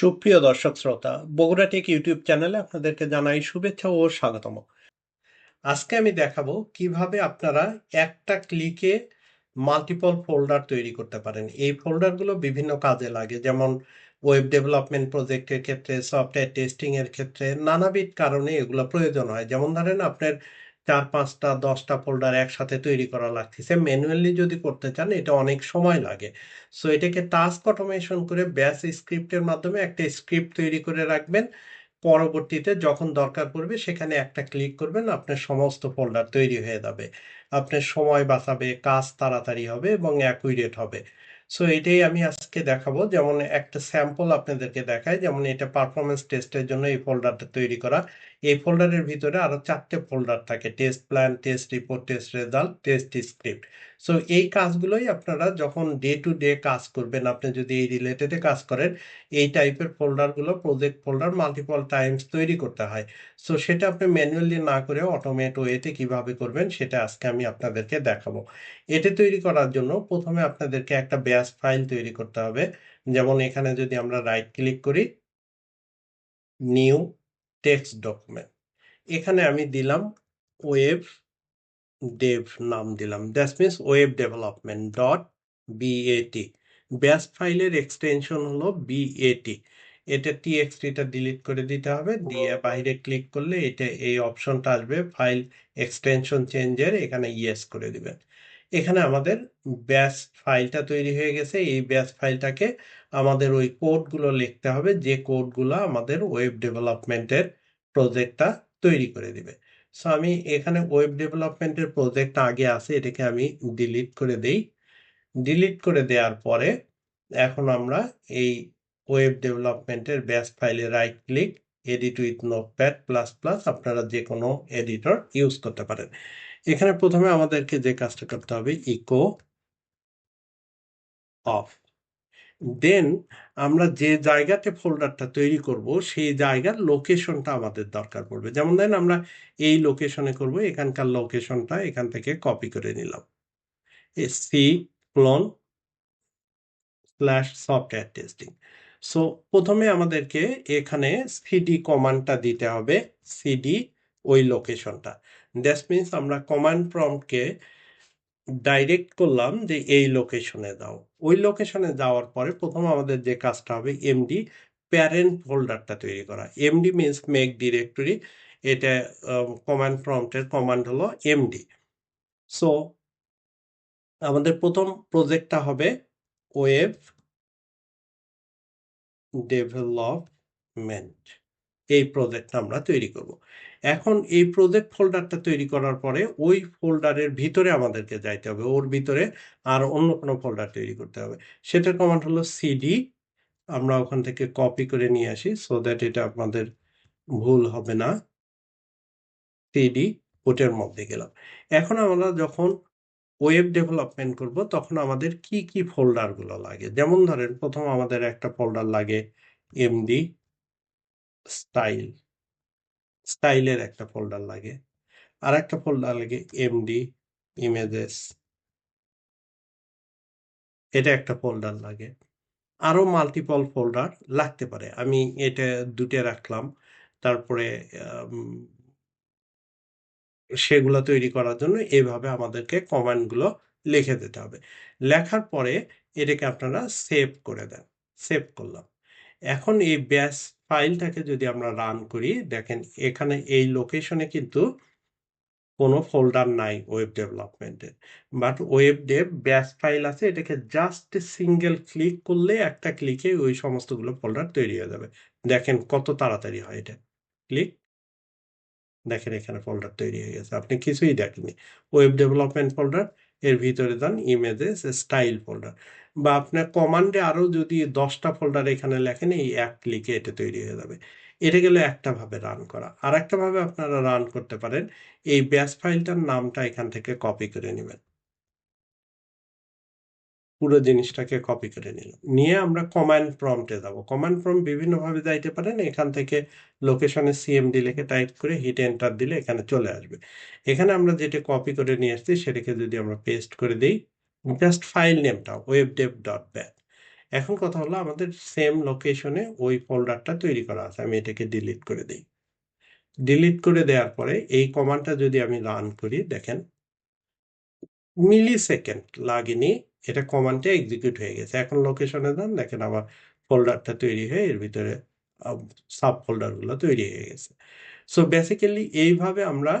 সুপ্রিয় দর্শক শ্রোতা, বগুড়া টেক ইউটিউব চ্যানেলে আপনাদেরকে জানাই শুভেচ্ছা ও স্বাগতম। আজকে আমি দেখাবো কীভাবে আপনারা একটা ক্লিকে মাল্টিপল ফোল্ডার তৈরি করতে পারেন। এই ফোল্ডারগুলো বিভিন্ন কাজে লাগে, যেমন ওয়েব ডেভেলপমেন্ট প্রজেক্টের ক্ষেত্রে সফটওয়্যার টেস্টিং এর ক্ষেত্রে, নানাবিধ কারণে এগুলো প্রয়োজন হয়। যেমন ধরেন আপনার চার, পাঁচটা, দশটা ফোল্ডার একসাথে তৈরি করা লাগতেছে। ম্যানুয়ালি যদি করতে চান, এটা অনেক সময় লাগে। সো এটাকে টাস্ক অটোমেশন করে ব্যাস স্ক্রিপ্টের মাধ্যমে একটা স্ক্রিপ্ট তৈরি করে রাখবেন। পরবর্তীতে যখন দরকার পড়বে, সেখানে একটা ক্লিক করবেন, আপনার সমস্ত ফোল্ডার তৈরি হয়ে যাবে। আপনার সময় বাঁচাবে, কাজ তাড়াতাড়ি হবে এবং অ্যাকুইরেট হবে। সো এটাই আমি আজকে দেখাবো। যেমন একটা স্যাম্পল আপনাদেরকে দেখায় যেমন এটা পারফরমেন্স টেস্টের জন্য এই ফোল্ডারটা তৈরি করা। এই ফোল্ডারের ভিতরে আরও চারটে ফোল্ডার থাকে test plan test report test result test script so এই কাজগুলোই আপনারা যখন ডে টু ডে কাজ করবেন, আপনি যদি এই রিলেটেডে কাজ করেন, এই টাইপের ফোল্ডারগুলো প্রজেক্ট ফোল্ডার মাল্টিপল টাইমস তৈরি করতে হয়। সো সেটা আপনি ম্যানুয়ালি না করে অটোমেট ওয়েতে কীভাবে করবেন, সেটা আজকে আমি আপনাদেরকে দেখাবো। এটা তৈরি করার জন্য প্রথমে আপনাদেরকে একটা ব্যাস ফাইল তৈরি করতে হবে। যেমন এখানে যদি আমরা রাইট ক্লিক করি নিউ টেক্সট ডকুমেন্ট এখানে আমি দিলাম ওয়েব ডেভ নাম দিলাম। That means web development dot BAT batch ফাইলের এক্সটেনশন হলো বিএটি এটা টিএক্সটিটা ডিলিট করে দিতে হবে। দিয়ে বাইরে ক্লিক করলে এটা, এই অপশনটা আসবে ফাইল এক্সটেনশন চেঞ্জের এখানে ইয়েস করে দিবেন। এখানে আমাদের ব্যাস ফাইলটা তৈরি হয়ে গেছে। এই ব্যাস ফাইলটাকে আমাদের ওই কোডগুলো লিখতে হবে, যে কোডগুলো আমাদের ওয়েব ডেভেলপমেন্টের প্রজেক্টটা তৈরি করে দিবে। সো আমি এখানে ওয়েব ডেভেলপমেন্টের প্রজেক্ট আগে আছে, এটাকে আমি ডিলিট করে দেই। ডিলিট করে দেওয়ার পরে এখন আমরা এই ওয়েব ডেভেলপমেন্টের ব্যাস ফাইলে right click edit with Notepad plus plus আপনারা যে কোনো এডিটর ইউজ করতে পারেন। এখানে প্রথমে আমাদেরকে যে কাজটা করতে হবে ইকো অফ দেন আমরা যে জায়গাতে ফোল্ডারটা তৈরি করব, সেই জায়গার লোকেশনটা আমাদের দরকার পড়বে। যেমন দেন আমরা এই লোকেশনে করব, এখানকার লোকেশনটা এখান থেকে কপি করে নিলাম। C colon slash software testing so প্রথমে আমাদেরকে এখানে সিডি কমান্ডটা দিতে হবে সিডি ওই লোকেশনটা দ্যাট মিনস আমরা কমান্ড প্রম্পটকে ডাইরেক্ট করলাম যে এই লোকেশনে দাও। ওই লোকেশনে যাওয়ার পরে প্রথম আমাদের যে কাজটা হবে এমডি প্যারেন্ট ফোল্ডারটা তৈরি করা। এমডি মিনস মেক ডিরেক্টরি এটা কমান্ড প্রম্পটের কমান্ড হলো এমডি সো আমাদের প্রথম প্রজেক্টটা হবে ওয়েব ডেভেলপমেন্ট এই প্রজেক্টটা আমরা তৈরি করব। এখন এই প্রজেক্ট ফোল্ডারটা তৈরি করার পরে ওই ফোল্ডারের ভিতরে আমাদেরকে যাইতে হবে। ওর ভিতরে আর অন্য কোনো ফোল্ডার তৈরি করতে হবে। সেটার কমান্ড হলো সিডি আমরা ওখান থেকে কপি করে নিয়ে আসি সো দ্যাট এটা আপনাদের ভুল হবে না। সিডি ওটার মধ্যে গেলাম। এখন আমরা যখন ওয়েব ডেভেলপমেন্ট করব, তখন আমাদের কি কি ফোল্ডারগুলো লাগে? যেমন ধরেন, প্রথম আমাদের একটা ফোল্ডার লাগে এমডি স্টাইল স্টাইলের একটা ফোল্ডার লাগে। আর একটা ফোল্ডার লাগে এমডি ইমেজেস এটা একটা ফোল্ডার লাগে। আরও মাল্টিপল ফোল্ডার লাগতে পারে। আমি এটা দুটো রাখলাম। তারপরে সেগুলো তৈরি করার জন্য এভাবে আমাদেরকে কমান্ডগুলো লিখে দিতে হবে। লেখার পরে এটাকে আপনারা সেভ করে দেন। সেভ করলাম। এখন এই ব্যাস ফাইলটাকে যদি আমরা রান করি, দেখেন এখানে এই লোকেশনে কিন্তু কোনো ফোল্ডার নাই ওয়েব ডেভেলপমেন্টের but web dev batch file আছে, এটাকে জাস্ট সিঙ্গেল ক্লিক করলে একটা ক্লিকে ওই সমস্তগুলো ফোল্ডার তৈরি হয়ে যাবে। দেখেন কত তাড়াতাড়ি হয় এটা। ক্লিক দেখেন এখানে ফোল্ডার তৈরি হয়ে গেছে। আপনি কিছুই দেখেননি। ওয়েব ডেভেলপমেন্ট ফোল্ডার এর ভিতরে দেন ইমেজেস স্টাইল ফোল্ডার বা আপনার কমান্ডে আরও যদি দশটা ফোল্ডার এখানে লেখেন, এই এক ক্লিকে এটা তৈরি হয়ে যাবে। এটা গেলে একটাভাবে রান করা। আর একটাভাবে আপনারা রান করতে পারেন, এই ব্যাস ফাইলটার নামটা এখান থেকে কপি করে নেবেন। পুরো জিনিসটাকে কপি করে নিলাম। নিয়ে আমরা কমান্ড প্রম্পটে যাব। কমান্ড প্রম্পট বিভিন্নভাবে যাইতে পারেন এখান থেকে লোকেশনে সিএমডি লিখে টাইপ করে হিট এন্টার দিলে এখানে চলে আসবে। এখানে আমরা যেটা কপি করে নিয়ে আসছি, সেটাকে যদি আমরা পেস্ট করে দিই জাস্ট ফাইল নেমটা ওয়েব ডেভ ডট ব্যাট এখন কথা হলো আমাদের সেম লোকেশনে ওই ফোল্ডারটা তৈরি করা আছে, আমি এটাকে ডিলিট করে দিই। ডিলিট করে দেওয়ার পরে এই কমান্ডটা যদি আমি রান করি, দেখেন মিলি সেকেন্ড লাগেনি এটা কমান্ডে এক্সিকিউট হয়ে গেছে। এখন লোকেশনে যান দেখেন আমার ফোল্ডারটা তৈরি হয়ে এর ভিতরে সাব ফোল্ডারগুলো তৈরি হয়ে গেছে। সো বেসিক্যালি এইভাবে আমরা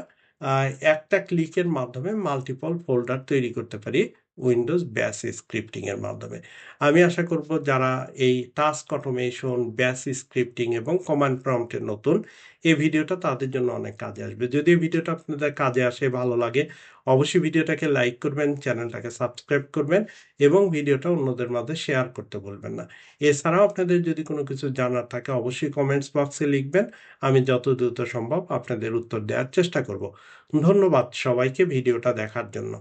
একটা ক্লিকের মাধ্যমে মাল্টিপল ফোল্ডার তৈরি করতে পারি। উইন্ডোজ ব্যাস স্ক্রিপ্টিং এর মাধ্যমে। আমি আশা করব যারা এই টাস্ক অটোমেশন ব্যাস স্ক্রিপ্টিং এবং কমান্ড প্রম্পটের নতুন, এই ভিডিওটা তাদের জন্য অনেক কাজে আসবে। যদি ভিডিওটা আপনাদের কাজে আসে, ভালো লাগে, অবশ্যই ভিডিওটাকে লাইক করবেন চ্যানেলটাকে সাবস্ক্রাইব করবেন এবং ভিডিওটা অন্যদের মাঝে শেয়ার করতে বলবেন না। এছাড়াও আপনাদের যদি কোনো কিছু জানার থাকে, অবশ্যই কমেন্টস বক্সে লিখবেন। আমি যত দ্রুত সম্ভব আপনাদের উত্তর দেওয়ার চেষ্টা করব। ধন্যবাদ সবাইকে ভিডিওটা দেখার জন্য।